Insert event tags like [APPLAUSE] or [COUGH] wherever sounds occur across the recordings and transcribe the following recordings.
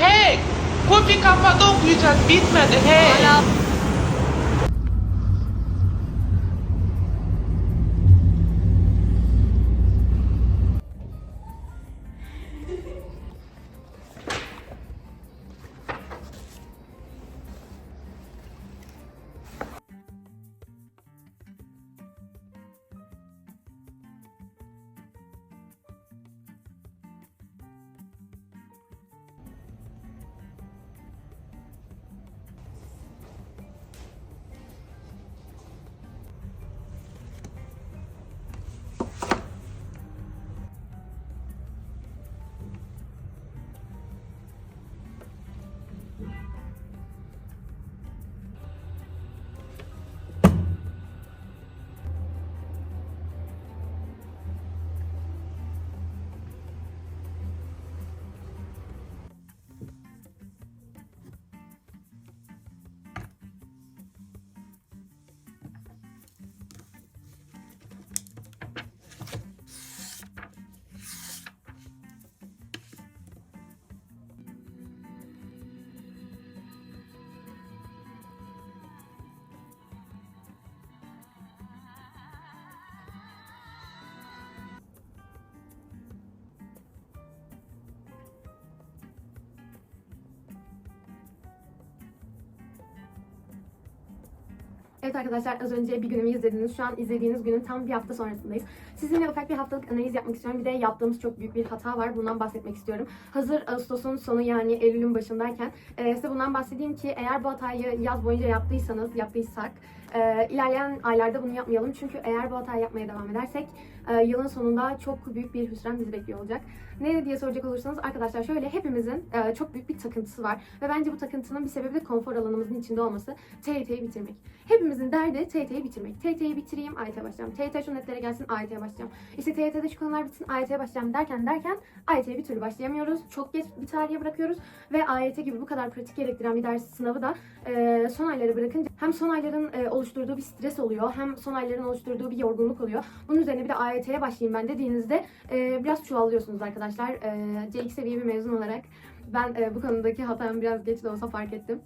Hey! Kopi kafada okuyacağız. Bitmedi. Hey! Hala Evet arkadaşlar az önce bir günümü izlediniz. Şu an izlediğiniz günün tam bir hafta sonrasındayız. Sizinle ufak bir haftalık analiz yapmak istiyorum. Bir de yaptığımız çok büyük bir hata var. Bundan bahsetmek istiyorum. Hazır Ağustos'un sonu yani Eylül'ün başındayken e, size bundan bahsedeyim ki eğer bu hatayı yaz boyunca yaptıysanız, yaptıysak e, ilerleyen aylarda bunu yapmayalım. Çünkü eğer bu hatayı yapmaya devam edersek e, yılın sonunda çok büyük bir hüsran bizi bekliyor olacak. Ne diye soracak olursanız arkadaşlar şöyle hepimizin e, çok büyük bir takıntısı var. Ve bence bu takıntının bir sebebi de konfor alanımızın içinde olması. TYT'yi bitirmek. Hepimizin derdi TYT'yi bitirmek. TYT'yi bitireyim, AYT'ye başlayacağım. TYT şu netlere gelsin, AYT'ye başlayacağım. İşte TYT'de şu konular bitsin, AYT'ye başlayacağım derken derken AYT'ye bir türlü başlayamıyoruz. Çok geç bir tarihe bırakıyoruz. Ve AYT gibi bu kadar pratik gerektiren bir ders sınavı da e, son aylara bırakınca hem son ayların e, oluşturduğu bir stres oluyor hem son ayların oluşturduğu bir yorgunluk oluyor. Bunun üzerine bir de AYT'ye başlayayım ben dediğinizde e, biraz çuvallıyorsunuz arkadaşlar. E, C2 seviye bir mezun olarak ben e, bu konudaki hatamı biraz geç de olsa fark ettim.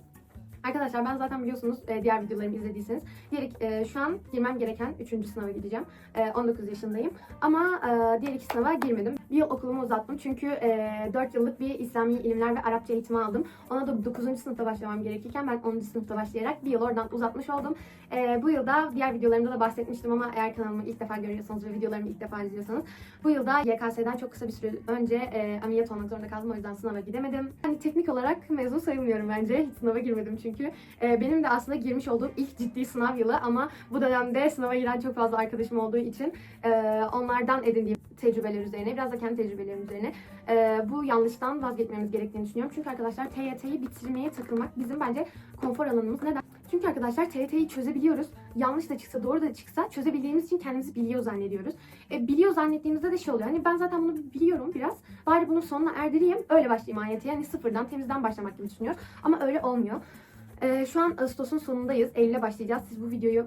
Arkadaşlar ben zaten biliyorsunuz e, diğer videolarımı izlediyseniz diğer e, şu an girmem gereken 3. sınava gideceğim. E, 19 yaşındayım. Ama e, diğer iki sınava girmedim. Bir yıl okulumu uzattım çünkü e, 4 yıllık bir İslami ilimler ve Arapça eğitimi aldım. Ona da 9. sınıfta başlamam gerekirken ben 10. sınıfta başlayarak bir yıl oradan uzatmış oldum. E, bu yılda diğer videolarımda da bahsetmiştim ama eğer kanalımı ilk defa görüyorsanız ve videolarımı ilk defa izliyorsanız bu yılda YKS'den çok kısa bir süre önce e, ameliyat olmak zorunda kaldım. O yüzden sınava gidemedim. Yani teknik olarak mezun sayılmıyorum bence. Hiç sınava girmedim çünkü. E, benim de aslında girmiş olduğum ilk ciddi sınav yılı ama bu dönemde sınava giren çok fazla arkadaşım olduğu için e, onlardan edindiğim tecrübeler üzerine, biraz da kendi tecrübelerim üzerine e, bu yanlıştan vazgeçmemiz gerektiğini düşünüyorum. Çünkü arkadaşlar TYT'yi bitirmeye takılmak bizim bence konfor alanımız. Neden? Çünkü arkadaşlar TYT'yi çözebiliyoruz. Yanlış da çıksa, doğru da çıksa çözebildiğimiz için kendimizi biliyor zannediyoruz. E, biliyor zannettiğimizde de şey oluyor. Hani ben zaten bunu biliyorum biraz. Bari bunun sonuna erdireyim. Öyle başlayayım AYT'ye. Yani sıfırdan, temizden başlamak gibi düşünüyoruz. Ama öyle olmuyor. E, şu an Ağustos'un sonundayız. Eylül'e başlayacağız. Siz bu videoyu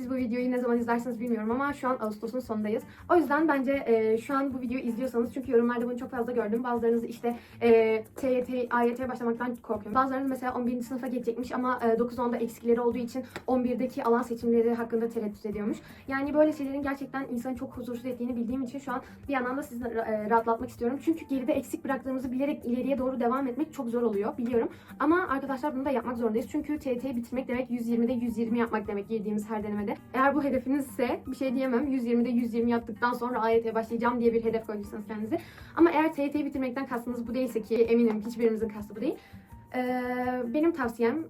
siz bu videoyu ne zaman izlersiniz bilmiyorum ama şu an Ağustos'un sonundayız. O yüzden bence e, şu an bu videoyu izliyorsanız çünkü yorumlarda bunu çok fazla gördüm. Bazılarınız işte e, TYT, AYT'ye başlamaktan korkuyorum. Bazılarınız mesela 11. sınıfa geçecekmiş ama e, 9-10'da eksikleri olduğu için 11'deki alan seçimleri hakkında tereddüt ediyormuş. Yani böyle şeylerin gerçekten insanı çok huzursuz ettiğini bildiğim için şu an bir yandan da sizi e, rahatlatmak istiyorum. Çünkü geride eksik bıraktığımızı bilerek ileriye doğru devam etmek çok zor oluyor biliyorum. Ama arkadaşlar bunu da yapmak zorundayız. Çünkü TYT'yi bitirmek demek 120'de 120 yapmak demek girdiğimiz her denemede. Eğer bu hedefinizse bir şey diyemem. 120'de 120 yaptıktan sonra AYT'ye başlayacağım diye bir hedef koyduysanız kendinize. Ama eğer TYT'yi bitirmekten kastınız bu değilse ki eminim hiçbirimizin kastı bu değil. Ee, benim tavsiyem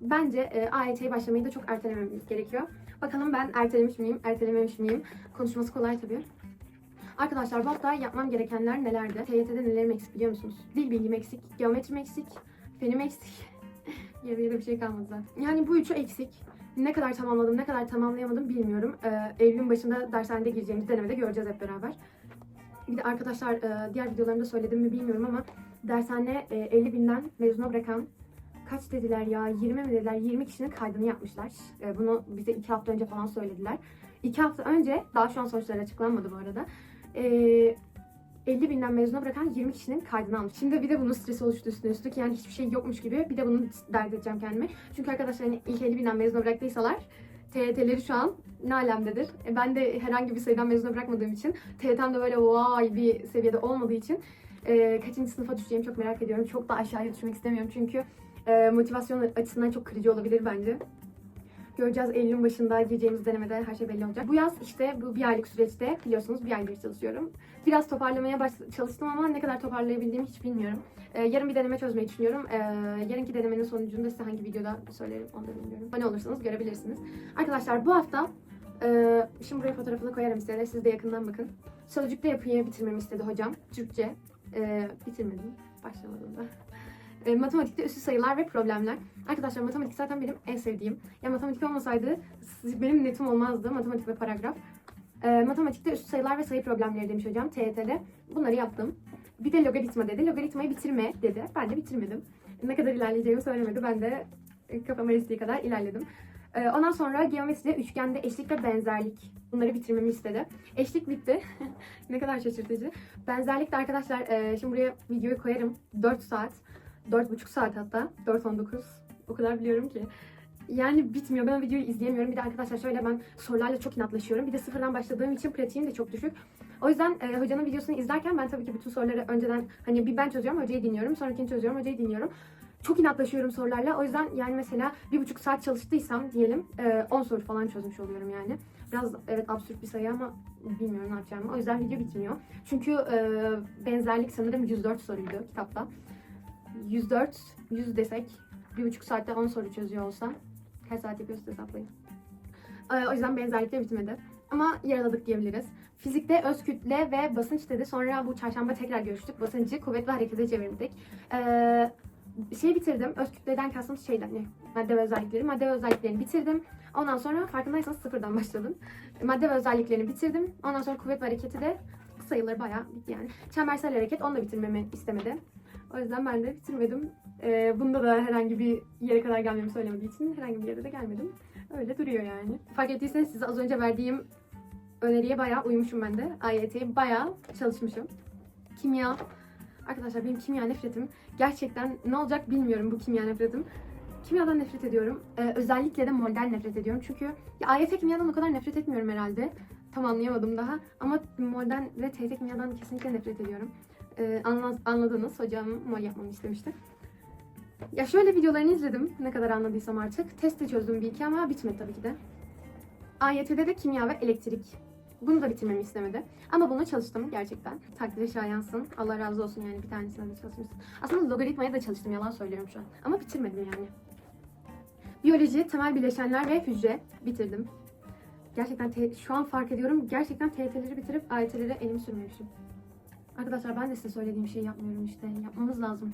bence e, AYT'ye başlamayı da çok ertelememiz gerekiyor. Bakalım ben ertelemiş miyim, ertelememiş miyim? Konuşması kolay tabii. Arkadaşlar bu hafta yapmam gerekenler nelerdi? TYT'de nelerim eksik biliyor musunuz? Dil bilgim eksik, geometrim eksik, fenim eksik. [LAUGHS] Geriye de bir şey kalmadı zaten. Yani bu üçü eksik. Ne kadar tamamladım, ne kadar tamamlayamadım bilmiyorum. Ee, Eylül'ün başında dershanede gireceğimiz denemede göreceğiz hep beraber. Bir de arkadaşlar e, diğer videolarımda söyledim mi bilmiyorum ama dershane e, 50 binden mezuna bırakan kaç dediler ya 20 mi dediler 20 kişinin kaydını yapmışlar. E, bunu bize 2 hafta önce falan söylediler. 2 hafta önce daha şu an sonuçları açıklanmadı bu arada. E, 50 binden mezuna bırakan 20 kişinin kaydını almış. Şimdi bir de bunun stresi oluştu üstüne üstlük. Yani hiçbir şey yokmuş gibi. Bir de bunu dert edeceğim kendime. Çünkü arkadaşlar hani ilk 50 binden mezuna bıraktıysalar TYT'leri şu an ne alemdedir. E, ben de herhangi bir sayıdan mezuna bırakmadığım için TYT'm de böyle vay bir seviyede olmadığı için e, kaçıncı sınıfa düşeceğimi çok merak ediyorum. Çok da aşağıya düşmek istemiyorum çünkü e, motivasyon açısından çok kırıcı olabilir bence. Göreceğiz Eylül'ün başında gireceğimiz denemede her şey belli olacak. Bu yaz işte bu bir aylık süreçte biliyorsunuz bir aydır çalışıyorum. Biraz toparlamaya baş- çalıştım ama ne kadar toparlayabildiğimi hiç bilmiyorum. Ee, yarın bir deneme çözmeyi düşünüyorum. Ee, yarınki denemenin sonucunu da size hangi videoda söylerim onu da bilmiyorum. Abone olursanız görebilirsiniz. Arkadaşlar bu hafta e, şimdi buraya fotoğrafını koyarım size. Siz de yakından bakın. Sözcükte yapıyı bitirmemi istedi hocam. Türkçe. Ee, bitirmedim. Başlamadım da. E, matematikte üstü sayılar ve problemler. Arkadaşlar matematik zaten benim en sevdiğim. Ya matematik olmasaydı benim netim olmazdı matematik ve paragraf. E, matematikte üstü sayılar ve sayı problemleri demiş hocam TYT'de. Bunları yaptım. Bir de logaritma dedi. Logaritmayı bitirme dedi. Ben de bitirmedim. Ne kadar ilerleyeceğimi söylemedi. Ben de e, kafama estiği kadar ilerledim. E, ondan sonra geometride üçgende eşlik ve benzerlik. Bunları bitirmemi istedi. Eşlik bitti. [LAUGHS] ne kadar şaşırtıcı. Benzerlik de arkadaşlar e, şimdi buraya videoyu koyarım. 4 saat. 4,5 saat hatta. 4.19. O kadar biliyorum ki. Yani bitmiyor. Ben videoyu izleyemiyorum. Bir de arkadaşlar şöyle ben sorularla çok inatlaşıyorum. Bir de sıfırdan başladığım için pratiğim de çok düşük. O yüzden e, hocanın videosunu izlerken ben tabii ki bütün soruları önceden hani bir ben çözüyorum, hocayı dinliyorum. Sonrakini çözüyorum, hocayı dinliyorum. Çok inatlaşıyorum sorularla. O yüzden yani mesela bir buçuk saat çalıştıysam diyelim e, 10 soru falan çözmüş oluyorum yani. Biraz evet absürt bir sayı ama bilmiyorum ne yapacağımı. O yüzden video bitmiyor. Çünkü e, benzerlik sanırım 104 soruydu kitapta. 104, 100 desek bir buçuk saatte 10 soru çözüyor olsam kaç saat yapıyoruz hesaplayın. Ee, o yüzden benzerlikle bitmedi. Ama yaraladık diyebiliriz. Fizikte öz kütle ve basınç dedi. Sonra bu çarşamba tekrar görüştük. Basıncı kuvvet ve harekete çevirdik. Ee, şey bitirdim. Öz kütleden kastımız şeyden ne? Madde ve özellikleri. Madde ve özelliklerini bitirdim. Ondan sonra farkındaysanız sıfırdan başladım. Madde ve özelliklerini bitirdim. Ondan sonra kuvvet ve hareketi de sayıları bayağı yani. Çembersel hareket onu da bitirmemi istemedi. O yüzden ben de bitirmedim. Ee, bunda da herhangi bir yere kadar gelmemi söylemediği için herhangi bir yere de gelmedim. Öyle duruyor yani. Fark ettiyseniz size az önce verdiğim öneriye bayağı uymuşum ben de. AYT'ye bayağı çalışmışım. Kimya. Arkadaşlar benim kimya nefretim gerçekten ne olacak bilmiyorum bu kimya nefretim. Kimyadan nefret ediyorum. Ee, özellikle de molden nefret ediyorum. Çünkü ya AYT kimyadan o kadar nefret etmiyorum herhalde. Tam anlayamadım daha. Ama molden ve TYT kimyadan kesinlikle nefret ediyorum. Ee, anla- anladınız. Hocam mol yapmamı istemişti. Ya şöyle videolarını izledim. Ne kadar anladıysam artık. Testi çözdüm bir iki ama bitmedi tabii ki de. AYT'de de kimya ve elektrik. Bunu da bitirmemi istemedi. Ama buna çalıştım gerçekten. Takdire şayansın. Allah razı olsun yani bir tanesine de çalışmışsın. Aslında logaritmaya da çalıştım. Yalan söylüyorum şu an. Ama bitirmedim yani. Biyoloji, temel bileşenler ve hücre bitirdim. Gerçekten te- şu an fark ediyorum. Gerçekten TYT'leri bitirip AYT'lere elimi sürmemişim. Arkadaşlar ben de size söylediğim şeyi yapmıyorum işte. Yapmamız lazım.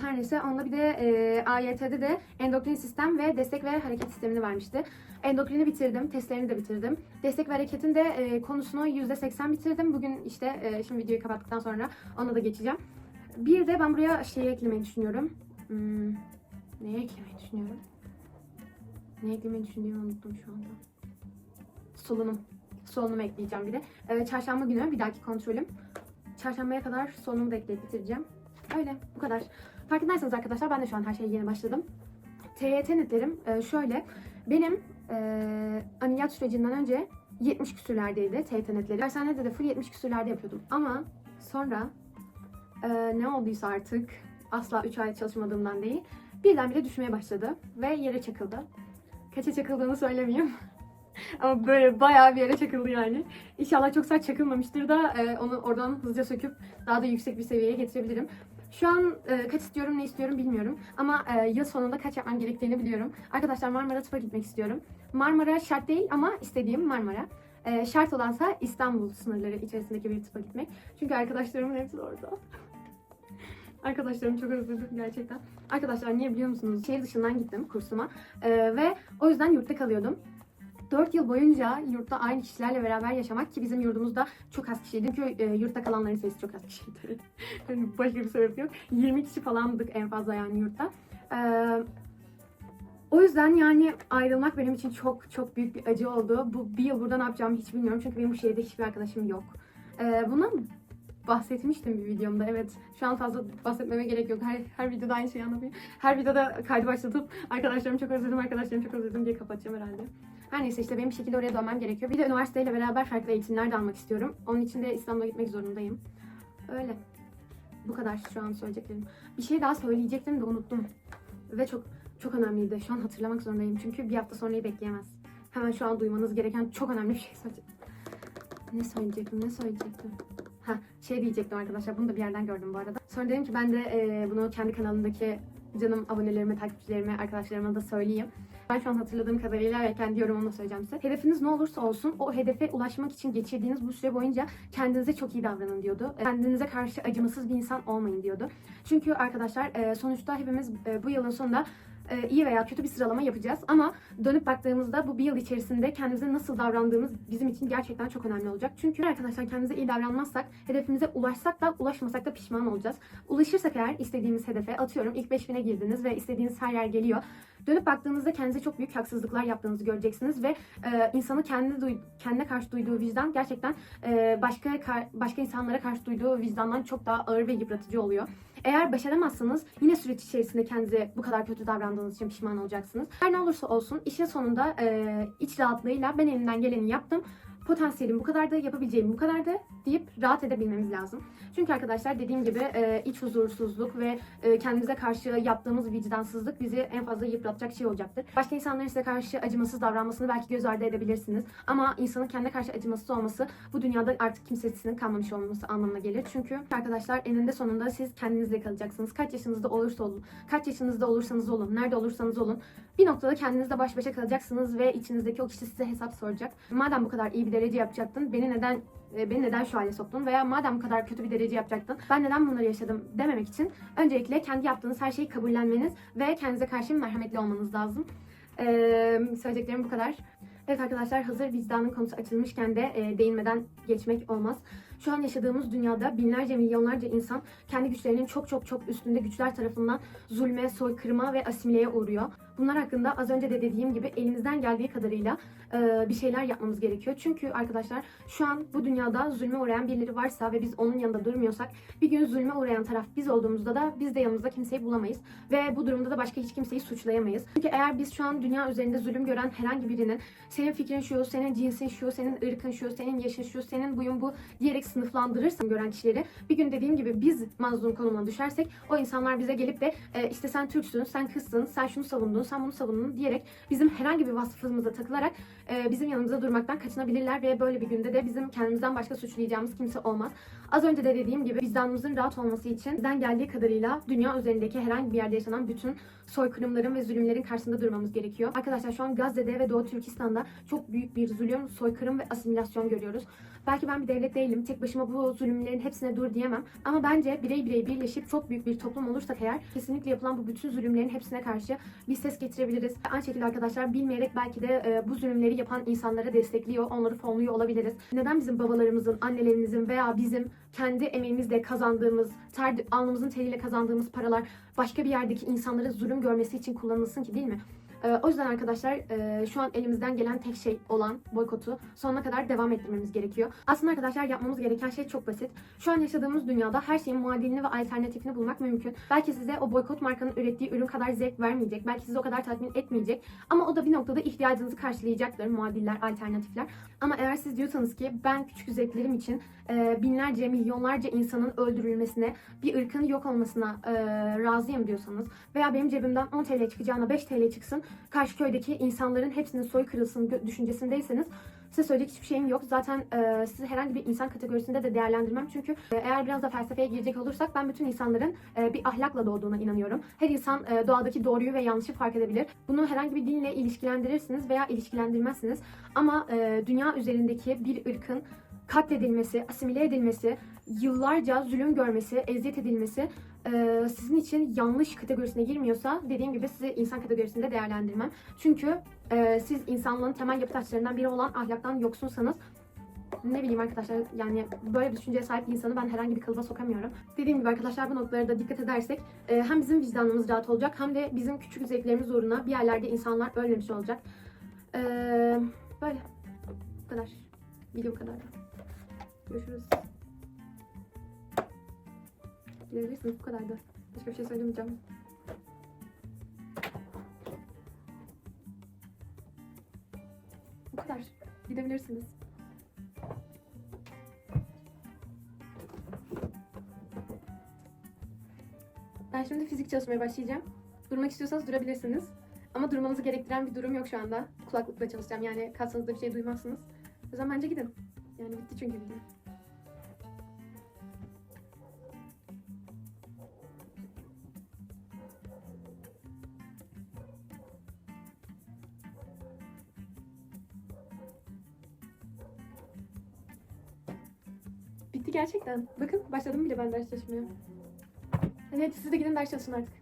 Her neyse onda bir de e, AYT'de de endokrin sistem ve destek ve hareket sistemini vermişti. Endokrini bitirdim, testlerini de bitirdim. Destek ve hareketin de e, konusunu %80 bitirdim. Bugün işte e, şimdi videoyu kapattıktan sonra ona da geçeceğim. Bir de ben buraya şeyi eklemeyi düşünüyorum. Hmm, neye eklemeyi düşünüyorum? Ne eklemeyi düşündüğümü unuttum şu anda. Solunum. Solunum ekleyeceğim bir de. E, çarşamba günü bir dahaki kontrolüm. Çarşambaya kadar solunumu da ekleyip bitireceğim. Öyle bu kadar. Farkındaysanız arkadaşlar ben de şu an her şeye yeni başladım. TYT netlerim e, şöyle. Benim e, ameliyat sürecinden önce 70 küsürlerdeydi TYT netleri. Dershanede de full 70 küsürlerde yapıyordum. Ama sonra e, ne olduysa artık asla 3 ay çalışmadığımdan değil. Birdenbire düşmeye başladı ve yere çakıldı. Kaça çakıldığını söylemeyeyim. [LAUGHS] Ama böyle bayağı bir yere çakıldı yani. İnşallah çok sert çakılmamıştır da e, onu oradan hızlıca söküp daha da yüksek bir seviyeye getirebilirim. Şu an e, kaç istiyorum ne istiyorum bilmiyorum. Ama e, yıl sonunda kaç yapmam gerektiğini biliyorum. Arkadaşlar Marmara Tıp'a gitmek istiyorum. Marmara şart değil ama istediğim Marmara. E, şart olansa İstanbul sınırları içerisindeki bir tıpa gitmek. Çünkü arkadaşlarımın hepsi orada. [LAUGHS] Arkadaşlarım çok özledim gerçekten. Arkadaşlar niye biliyor musunuz? Şehir dışından gittim kursuma. E, ve o yüzden yurtta kalıyordum. 4 yıl boyunca yurtta aynı kişilerle beraber yaşamak ki bizim yurdumuzda çok az kişiydi. Çünkü e, yurtta kalanların sayısı çok az kişiydi. [LAUGHS] hani başka bir sebep yok. 20 kişi falandık en fazla yani yurtta. Ee, o yüzden yani ayrılmak benim için çok çok büyük bir acı oldu. Bu bir yıl burada ne yapacağımı hiç bilmiyorum. Çünkü benim bu şehirde hiçbir arkadaşım yok. Ee, buna bahsetmiştim bir videomda. Evet. Şu an fazla bahsetmeme gerek yok. Her, her videoda aynı şeyi anlatayım. Her videoda kaydı başlatıp arkadaşlarımı çok özledim, arkadaşlarımı çok özledim diye kapatacağım herhalde. Her neyse işte benim bir şekilde oraya dönmem gerekiyor. Bir de üniversiteyle beraber farklı eğitimler de almak istiyorum. Onun için de İstanbul'a gitmek zorundayım. Öyle. Bu kadar şu an söyleyeceklerim. Bir şey daha söyleyecektim de unuttum. Ve çok çok önemliydi. Şu an hatırlamak zorundayım. Çünkü bir hafta sonrayı bekleyemez. Hemen şu an duymanız gereken çok önemli bir şey söyleyeceğim. Ne söyleyecektim, ne söyleyecektim? Ha, şey diyecektim arkadaşlar. Bunu da bir yerden gördüm bu arada. Sonra dedim ki ben de e, bunu kendi kanalımdaki canım abonelerime, takipçilerime, arkadaşlarıma da söyleyeyim. Ben şu an hatırladığım kadarıyla ve kendi yorumumla söyleyeceğim size. Hedefiniz ne olursa olsun o hedefe ulaşmak için geçirdiğiniz bu süre boyunca kendinize çok iyi davranın diyordu. Kendinize karşı acımasız bir insan olmayın diyordu. Çünkü arkadaşlar e, sonuçta hepimiz e, bu yılın sonunda e, iyi veya kötü bir sıralama yapacağız. Ama dönüp baktığımızda bu bir yıl içerisinde kendimize nasıl davrandığımız bizim için gerçekten çok önemli olacak. Çünkü arkadaşlar kendimize iyi davranmazsak hedefimize ulaşsak da ulaşmasak da pişman olacağız. Ulaşırsak eğer istediğimiz hedefe atıyorum ilk 5000'e girdiniz ve istediğiniz her yer geliyor. Dönüp baktığınızda kendinize çok büyük haksızlıklar yaptığınızı göreceksiniz ve e, insanın kendi duy- kendine karşı duyduğu vicdan gerçekten e, başka başka insanlara karşı duyduğu vicdandan çok daha ağır ve yıpratıcı oluyor. Eğer başaramazsanız yine süreç içerisinde kendinize bu kadar kötü davrandığınız için pişman olacaksınız. Her ne olursa olsun işin sonunda e, iç rahatlığıyla ben elimden geleni yaptım. Potansiyelim bu kadardı, yapabileceğim bu kadardı deyip rahat edebilmemiz lazım. Çünkü arkadaşlar dediğim gibi e, iç huzursuzluk ve e, kendimize karşı yaptığımız vicdansızlık bizi en fazla yıpratacak şey olacaktır. Başka insanların size karşı acımasız davranmasını belki göz ardı edebilirsiniz. Ama insanın kendine karşı acımasız olması bu dünyada artık kimsesinin kalmamış olması anlamına gelir. Çünkü arkadaşlar eninde sonunda siz kendinizle kalacaksınız. Kaç yaşınızda olursa olun, kaç yaşınızda olursanız olun, nerede olursanız olun bir noktada kendinizle baş başa kalacaksınız ve içinizdeki o kişi size hesap soracak. Madem bu kadar iyi bir derece yapacaktın, beni neden e, beni neden şu hale soktun veya madem bu kadar kötü bir derece yapacaktın, ben neden bunları yaşadım dememek için öncelikle kendi yaptığınız her şeyi kabullenmeniz ve kendinize karşı merhametli olmanız lazım. Ee, söyleyeceklerim bu kadar. Evet arkadaşlar hazır vicdanın konusu açılmışken de e, değinmeden geçmek olmaz. Şu an yaşadığımız dünyada binlerce milyonlarca insan kendi güçlerinin çok çok çok üstünde güçler tarafından zulme, soykırıma ve asimileye uğruyor. Bunlar hakkında az önce de dediğim gibi elimizden geldiği kadarıyla e, bir şeyler yapmamız gerekiyor. Çünkü arkadaşlar şu an bu dünyada zulme uğrayan birileri varsa ve biz onun yanında durmuyorsak bir gün zulme uğrayan taraf biz olduğumuzda da biz de yanımızda kimseyi bulamayız. Ve bu durumda da başka hiç kimseyi suçlayamayız. Çünkü eğer biz şu an dünya üzerinde zulüm gören herhangi birinin senin fikrin şu, senin cinsin şu, senin ırkın şu, senin yaşın şu, senin buyun bu diyerek sınıflandırırsan gören kişileri bir gün dediğim gibi biz mazlum konumuna düşersek o insanlar bize gelip de e, işte sen Türksün, sen kızsın, sen şunu savundun, sen bunu savundun diyerek bizim herhangi bir vasfımıza takılarak bizim yanımızda durmaktan kaçınabilirler ve böyle bir günde de bizim kendimizden başka suçlayacağımız kimse olmaz. Az önce de dediğim gibi vicdanımızın rahat olması için bizden geldiği kadarıyla dünya üzerindeki herhangi bir yerde yaşanan bütün soykırımların ve zulümlerin karşısında durmamız gerekiyor. Arkadaşlar şu an Gazze'de ve Doğu Türkistan'da çok büyük bir zulüm, soykırım ve asimilasyon görüyoruz. Belki ben bir devlet değilim. Tek başıma bu zulümlerin hepsine dur diyemem. Ama bence birey birey birleşip çok büyük bir toplum olursak eğer kesinlikle yapılan bu bütün zulümlerin hepsine karşı bir ses getirebiliriz. Aynı şekilde arkadaşlar bilmeyerek belki de e, bu zulümleri yapan insanlara destekliyor, onları fonluyor olabiliriz. Neden bizim babalarımızın, annelerimizin veya bizim kendi emeğimizle kazandığımız, ter, alnımızın teriyle kazandığımız paralar başka bir yerdeki insanların zulüm görmesi için kullanılsın ki değil mi? Ee, o yüzden arkadaşlar e, şu an elimizden gelen tek şey olan boykotu sonuna kadar devam ettirmemiz gerekiyor. Aslında arkadaşlar yapmamız gereken şey çok basit. Şu an yaşadığımız dünyada her şeyin muadilini ve alternatifini bulmak mümkün. Belki size o boykot markanın ürettiği ürün kadar zevk vermeyecek. Belki sizi o kadar tatmin etmeyecek. Ama o da bir noktada ihtiyacınızı karşılayacaktır muadiller, alternatifler. Ama eğer siz diyorsanız ki ben küçük zevklerim için e, binlerce, milyonlarca insanın öldürülmesine, bir ırkın yok olmasına e, razıyım diyorsanız veya benim cebimden 10 TL çıkacağına 5 TL çıksın, karşı köydeki insanların hepsinin soy kırılsın düşüncesindeyseniz size söyleyecek hiçbir şeyim yok. Zaten e, sizi herhangi bir insan kategorisinde de değerlendirmem. Çünkü e, eğer biraz da felsefeye girecek olursak ben bütün insanların e, bir ahlakla doğduğuna inanıyorum. Her insan e, doğadaki doğruyu ve yanlışı fark edebilir. Bunu herhangi bir dinle ilişkilendirirsiniz veya ilişkilendirmezsiniz. Ama e, dünya üzerindeki bir ırkın katledilmesi, asimile edilmesi, yıllarca zulüm görmesi, eziyet edilmesi e, sizin için yanlış kategorisine girmiyorsa dediğim gibi sizi insan kategorisinde değerlendirmem. Çünkü e, siz insanlığın temel yapı taşlarından biri olan ahlaktan yoksunsanız ne bileyim arkadaşlar yani böyle bir düşünceye sahip insanı ben herhangi bir kalıba sokamıyorum. Dediğim gibi arkadaşlar bu noktalara da dikkat edersek e, hem bizim vicdanımız rahat olacak hem de bizim küçük zevklerimiz uğruna bir yerlerde insanlar ölmemiş olacak. E, böyle. Bu kadar. Video bu kadar. Görüşürüz. Gidebilirsiniz bu kadar da. Başka bir şey söylemeyeceğim. Bu kadar. Gidebilirsiniz. Ben şimdi fizik çalışmaya başlayacağım. Durmak istiyorsanız durabilirsiniz. Ama durmanızı gerektiren bir durum yok şu anda. Kulaklıkla çalışacağım. Yani kalksanız da bir şey duymazsınız. O zaman bence gidin. Yani bitti çünkü video. Gerçekten. Bakın başladım bile ben ders çalışmaya. Evet siz de gidin ders çalışın artık.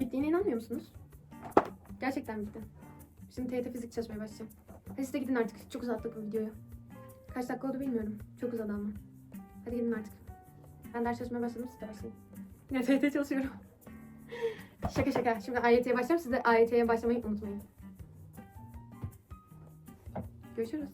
Bittiğine inanmıyor musunuz? Gerçekten bitti. Şimdi TYT fizik çalışmaya başlayacağım. Hadi siz de gidin artık. Çok uzattık bu videoyu. Kaç dakika oldu bilmiyorum. Çok uzadı ama. Hadi gidin artık. Ben ders çalışmaya başladım siz de başlayın. Yine TYT çalışıyorum. [LAUGHS] şaka şaka. Şimdi AYT'ye başlayacağım. Siz de AYT'ye başlamayı unutmayın. Görüşürüz.